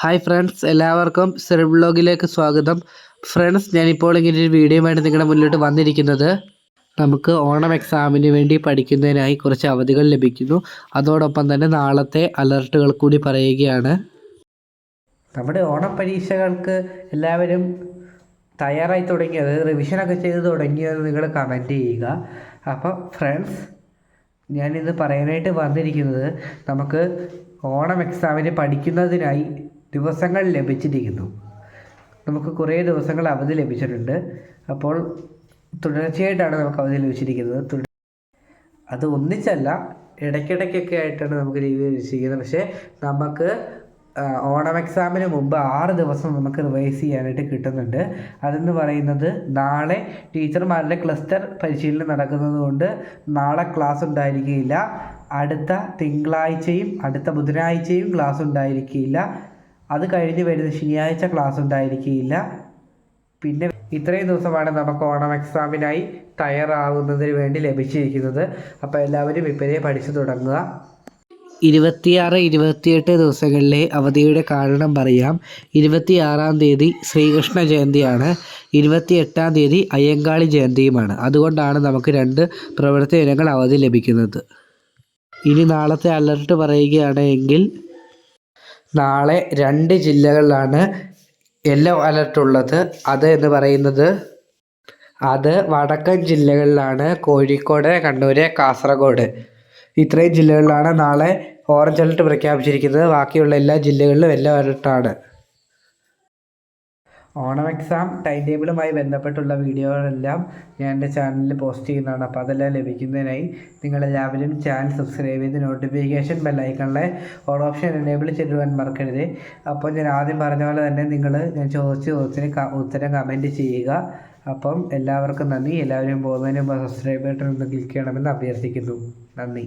Hi friends എല്ലാവർക്കും സെർ ബ്ലോഗിലേക്ക് സ്വാഗതം. Friends ഞാനിപ്പോൾ ഇങ്ങനെ ഒരു വീഡിയോയുമായിട്ട് നിങ്ങളുടെ മുന്നിലോട്ട് വന്നിരിക്കുന്നത്. നമുക്ക് ഓണം എക്സാമിന് വേണ്ടി പഠിക്കുന്നതിനായി കുറച്ച് അവധികൾ ലഭിക്കുന്നു. അതോടൊപ്പം തന്നെ നാളത്തെ അലർട്ടുകൾ കൂടി പറയുകയാണ്. നമ്മുടെ ഓണം പരീക്ഷകൾക്ക് എല്ലാവരും തയ്യാറായി തുടങ്ങിയത് റിവിഷനൊക്കെ ചെയ്ത് തുടങ്ങിയത് നിങ്ങൾ കമന്റ് ചെയ്യുക. അപ്പോൾ ഫ്രണ്ട്സ് ഞാനിത് പറയാനായിട്ട് വന്നിരിക്കുന്നത് നമുക്ക് ഓണം എക്സാമിന് പഠിക്കുന്നതിനായി ദിവസങ്ങൾ ലഭിച്ചിരിക്കുന്നു. നമുക്ക് കുറേ ദിവസങ്ങൾ അവധി ലഭിച്ചിട്ടുണ്ട്. അപ്പോൾ തുടർച്ചയായിട്ടാണ് നമുക്ക് അവധി ലഭിച്ചിരിക്കുന്നത്. അത് ഒന്നിച്ചല്ല ഇടയ്ക്കിടയ്ക്കൊക്കെ ആയിട്ടാണ് നമുക്ക് ലീവ് ലഭിച്ചിരിക്കുന്നത് പക്ഷേ നമുക്ക് ഓണം എക്സാമിന് മുമ്പ് ആറ് ദിവസം നമുക്ക് റിവൈസ് ചെയ്യാനായിട്ട് കിട്ടുന്നുണ്ട്. അതെന്ന് പറയുന്നത് നാളെ ടീച്ചർമാരുടെ ക്ലസ്റ്റർ പരിശീലനം നടക്കുന്നത് കൊണ്ട് നാളെ ക്ലാസ് ഉണ്ടായിരിക്കുകയില്ല. അടുത്ത തിങ്കളാഴ്ചയും അടുത്ത ബുധനാഴ്ചയും ക്ലാസ് ഉണ്ടായിരിക്കുകയില്ല. അത് കഴിഞ്ഞ് വരുന്ന ശനിയാഴ്ച ക്ലാസ് ഉണ്ടായിരിക്കില്ല പിന്നെ ഇത്രയും ദിവസമാണ് നമുക്ക് ഓണം എക്സാമിനായി തയ്യാറാവുന്നതിന് വേണ്ടി ലഭിച്ചിരിക്കുന്നത്. അപ്പോൾ എല്ലാവരും ഇപ്പോഴേ പഠിച്ചു തുടങ്ങുക. ഇരുപത്തിയാറ് ഇരുപത്തിയെട്ട് ദിവസങ്ങളിലെ അവധിയുടെ കാരണം പറയാം. ഇരുപത്തിയാറാം തീയതി ശ്രീകൃഷ്ണ ജയന്തിയാണ്. ഇരുപത്തിയെട്ടാം തീയതി അയ്യങ്കാളി ജയന്തിയുമാണ്. അതുകൊണ്ടാണ് നമുക്ക് രണ്ട് പ്രവൃത്തി ദിനങ്ങൾ അവധി ലഭിക്കുന്നത്. ഇനി നാളത്തെ അലർട്ട് പറയുകയാണെങ്കിൽ നാളെ രണ്ട് ജില്ലകളിലാണ് യെല്ലോ അലർട്ട് ഉള്ളത്. അത് എന്ന് പറയുന്നത് അത് വടക്കൻ ജില്ലകളിലാണ്. കോഴിക്കോട് കണ്ണൂർ കാസർഗോഡ്. ഇത്രയും ജില്ലകളിലാണ് നാളെ ഓറഞ്ച് അലർട്ട് പ്രഖ്യാപിച്ചിരിക്കുന്നത്. ബാക്കിയുള്ള എല്ലാ ജില്ലകളിലും യെല്ലോ അലർട്ടാണ് ഓണം എക്സാം ടൈം ടേബിളുമായി ബന്ധപ്പെട്ടുള്ള വീഡിയോകളെല്ലാം ഞാൻ എന്റെ ചാനലിൽ പോസ്റ്റ് ചെയ്യുന്നതാണ്. അപ്പോൾ അതെല്ലാം ലഭിക്കുന്നതിനായി നിങ്ങളെല്ലാവരും ചാനൽ സബ്സ്ക്രൈബ് ചെയ്ത് നോട്ടിഫിക്കേഷൻ ബെല്ലൈക്കണിലെ ഓൺ ഓപ്ഷൻ എനേബിൾ ചെയ്തിടുവാൻ മറക്കരുത്. അപ്പോൾ ഞാൻ ആദ്യം പറഞ്ഞ പോലെ തന്നെ നിങ്ങൾ ഞാൻ ചോദിച്ച ചോദ്യത്തിന് ഉത്തരം കമന്റ് ചെയ്യുക. അപ്പം എല്ലാവർക്കും നന്ദി. എല്ലാവരും പോകുന്നതിന് മുമ്പ് സബ്സ്ക്രൈബ് ബട്ടൺ ഒന്ന് ക്ലിക്ക് ചെയ്യണമെന്ന് അഭ്യർത്ഥിക്കുന്നു. നന്ദി.